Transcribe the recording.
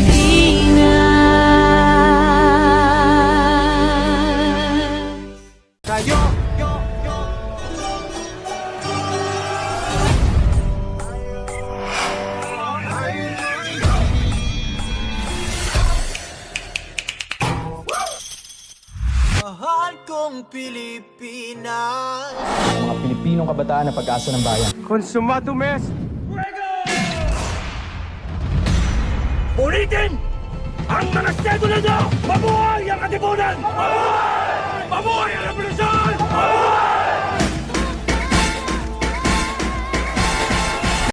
Pilipinas. Kayo! Mahal kong Pilipinas Mga Pilipinong kabataan na pag-asa ng bayan Konsumato mes! Ulitin! Ang mga sedula nyo! Mabuhay ang katipunan! Mabuhay!